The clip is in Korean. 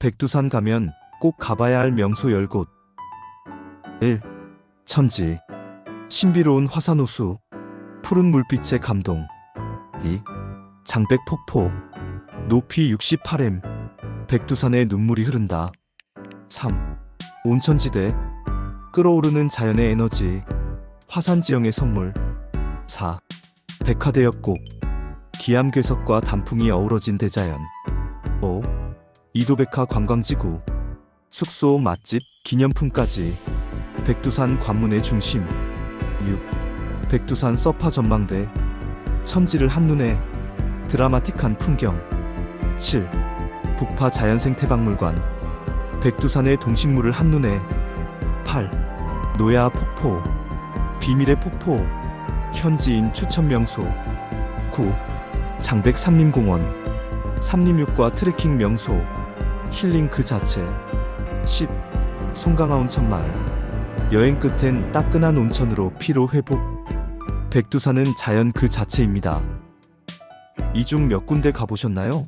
백두산 가면 꼭 가봐야 할 명소 10곳. 1. 천지. 신비로운 화산호수. 푸른 물빛의 감동. 2. 장백 폭포. 높이 68m. 백두산에 눈물이 흐른다. 3. 온천지대. 끓어오르는 자연의 에너지. 화산 지형의 선물. 4. 백화대역곡. 기암괴석과 단풍이 어우러진 대자연. 5. 이도백화 관광지구. 숙소, 맛집, 기념품까지. 백두산 관문의 중심. 6. 백두산 서파 전망대. 천지를 한눈에 드라마틱한 풍경. 7. 북파 자연생태박물관. 백두산의 동식물을 한눈에. 8. 노야 폭포. 비밀의 폭포. 현지인 추천 명소. 9. 장백 삼림공원. 삼림육과 트레킹 명소. 힐링 그 자체. 10. 송강화 온천마을. 여행 끝엔 따끈한 온천으로 피로 회복. 백두산은 자연 그 자체입니다. 이 중 몇 군데 가보셨나요?